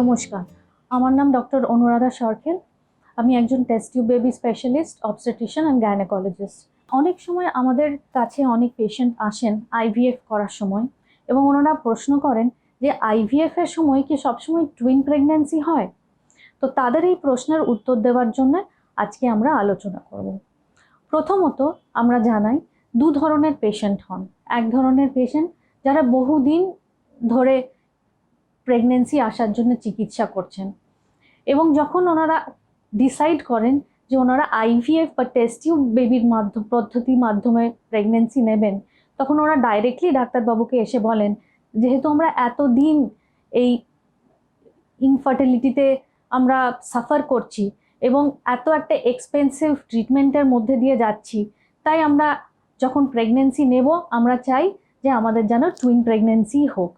নমস্কার। আমার নাম ডক্টর অনুরাধা সরকেল আমি একজন test tube baby specialist obstetrician and gynaecologist অনেক সময় আমাদের কাছে অনেক পেশেন্ট আসেন আইভিএফ করার সময় এবং ওনারা প্রশ্ন করেন যে আইভিএফ এর সময় কি সবসময় টুইন প্রেগন্যান্সি হয়? তো তাদের এই প্রশ্নের উত্তর দেওয়ার জন্য আজকে আমরা আলোচনা করব। প্রথমত আমরা জানাই, দু ধরনের পেশেন্ট হন। এক ধরনের পেশেন্ট যারা বহুদিন ধরে প্রেগনেন্সি আসার জন্য চিকিৎসা করছেন। এবং যখন ওনারা ডিসাইড করেন যে ওনারা আইভিএফ বা টেস্টিউব বেবির মাধ্যম পদ্ধতির মাধ্যমে প্রেগনেন্সি নেবেন, তখন ওরা ডাইরেক্টলি ডাক্তারবাবুকে এসে বলেন, যেহেতু আমরা এতদিন এই ইনফার্টিলিটিতে আমরা সাফার করছি এবং এত একটা এক্সপেন্সিভ ট্রিটমেন্টের মধ্যে দিয়ে যাচ্ছি, তাই আমরা যখন প্রেগনেন্সি নেব, আমরা চাই যে আমাদের যেন টুইন প্রেগনেন্সি হোক।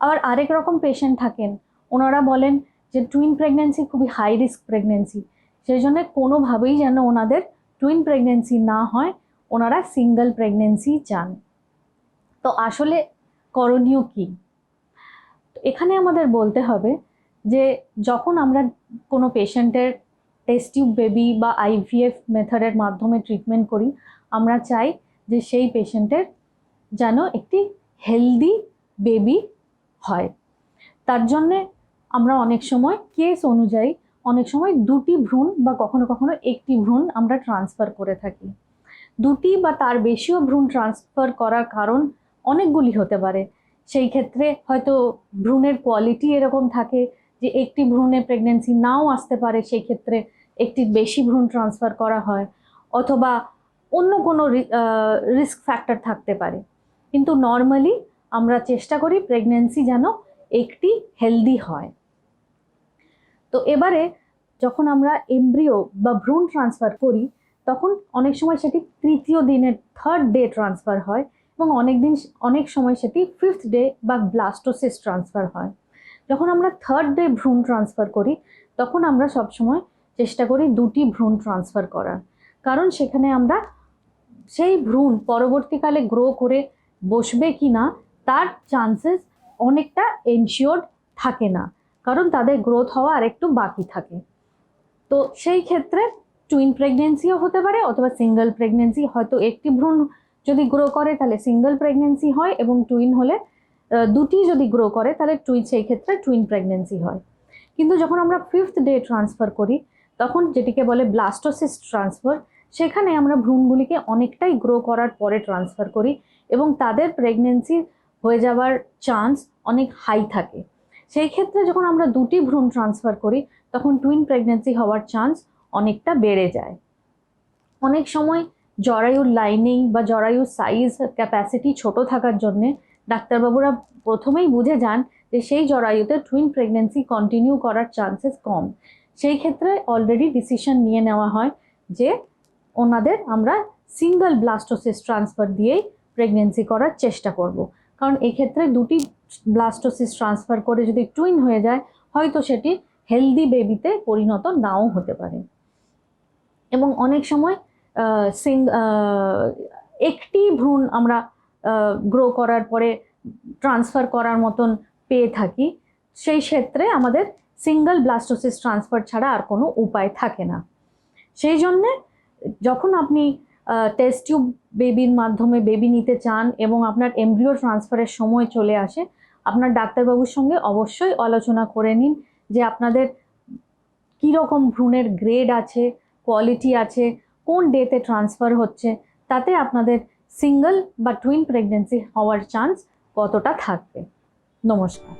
আবার আরেক রকম পেশেন্ট থাকেন। ওনারা বলেন যে টুইন প্রেগনেন্সি খুবই হাই রিস্ক প্রেগনেন্সি সেই জন্য কোনোভাবেই যেন ওনাদের টুইন প্রেগনেন্সি না হয়, ওনারা সিঙ্গেল প্রেগনেন্সি চান। তো আসলে করণীয় কী? এখানে আমাদের বলতে হবে যে, যখন আমরা কোনো পেশেন্টের টেস্টিউব বেবি বা আইভিএফ মেথডের মাধ্যমে ট্রিটমেন্ট করি, আমরা চাই যে সেই পেশেন্টের যেন একটি হেলদি বেবি হয়। তার জন্যে আমরা অনেক সময় কেস অনুযায়ী অনেক সময় দুটি ভ্রূণ বা কখনো কখনো একটি ভ্রূণ আমরা ট্রান্সফার করে থাকি। দুটি বা তার বেশিও ভ্রূণ ট্রান্সফার করার কারণ অনেকগুলি হতে পারে। সেই ক্ষেত্রে হয়তো ভ্রূণের কোয়ালিটি এরকম থাকে যে একটি ভ্রূণে প্রেগনেন্সি নাও আসতে পারে, সেই ক্ষেত্রে একটি বেশি ভ্রূণ ট্রান্সফার করা হয় অথবা অন্য কোনো রিস্ক ফ্যাক্টর থাকতে পারে। কিন্তু নর্মালি আমরা চেষ্টা করি প্রেগনেন্সি যেন একটি হেলদি হয়। তো এবারে যখন আমরা এমব্রিও বা ভ্রূণ ট্রান্সফার করি, তখন অনেক সময় সেটি তৃতীয় দিনের থার্ড ডে ট্রান্সফার হয় এবং অনেক দিন, অনেক সময় সেটি ফিফথ ডে বা ব্লাস্টোসিস ট্রান্সফার হয়। যখন আমরা থার্ড ডে ভ্রূণ ট্রান্সফার করি, তখন আমরা সবসময় চেষ্টা করি দুটি ভ্রূণ ট্রান্সফার করার। কারণ সেখানে আমরা সেই ভ্রূণ পরবর্তীকালে গ্রো করে বসবে কি না তার চান্সেস অনেকটা এনশিওর্ড থাকে না। কারণ তাদের গ্রোথ হওয়া আর একটু বাকি থাকে। তো সেই ক্ষেত্রে টুইন প্রেগনেন্সিও হতে পারে অথবা সিঙ্গেল প্রেগনেন্সি হয়তো একটি ভ্রূণ যদি গ্রো করে তাহলে সিঙ্গেল প্রেগনেন্সি হয় এবং টুইন হলে দুটি যদি গ্রো করে তাহলে টুইন সেই ক্ষেত্রে টুইন প্রেগনেন্সি হয়। কিন্তু যখন আমরা ফিফথ ডে ট্রান্সফার করি, তখন যেটিকে বলে ব্লাস্টোসিস ট্রান্সফার সেখানে আমরা ভ্রূণগুলিকে অনেকটাই গ্রো করার পরে ট্রান্সফার করি এবং তাদের প্রেগনেন্সি হয়ে যাওয়ার চান্স অনেক হাই থাকে। সেই ক্ষেত্রে যখন আমরা দুটি ভ্রূণ ট্রান্সফার করি, তখন টুইন প্রেগনেন্সি হওয়ার চান্স অনেকটা বেড়ে যায়। অনেক সময় জরায়ুর লাইনিং বা জরায়ুর সাইজ ক্যাপাসিটি ছোট থাকার জন্যে ডাক্তারবাবুরা প্রথমেই বুঝে যান যে সেই জরায়ুতে টুইন প্রেগনেন্সি কন্টিনিউ করার চান্সেস কম। সেই ক্ষেত্রে অলরেডি ডিসিশন নিয়ে নেওয়া হয় যে ওনাদের আমরা সিঙ্গল ব্লাস্টোসিস ট্রান্সফার দিয়েই প্রেগনেন্সি করার চেষ্টা করব। কারণ এক্ষেত্রে দুটি ব্লাস্টোসিস ট্রান্সফার করে যদি টুইন হয়ে যায়, হয়তো সেটি হেলদি বেবিতে পরিণত নাও হতে পারে। এবং অনেক সময় সিং একটি ভ্রূণ আমরা গ্রো করার পরে ট্রান্সফার করার মতন পেয়ে থাকি, সেই ক্ষেত্রে আমাদের সিঙ্গল ব্লাস্টোসিস ট্রান্সফার ছাড়া আর কোনো উপায় থাকে না। সেই জন্যে যখন আপনি টেস্ট টিউব বেবির মাধ্যমে বেবি নিতে চান এবং আপনার এমব্রিও ট্রান্সফারের সময় চলে আসে, আপনার ডাক্তারবাবুর সঙ্গে অবশ্যই আলোচনা করে নিন যে আপনাদের কীরকম ভ্রূণের গ্রেড আছে, কোয়ালিটি আছে, কোন ডেতে ট্রান্সফার হচ্ছে, তাতে আপনাদের সিঙ্গেল বা টুইন প্রেগনেন্সি হওয়ার চান্স কতটা থাকবে। নমস্কার।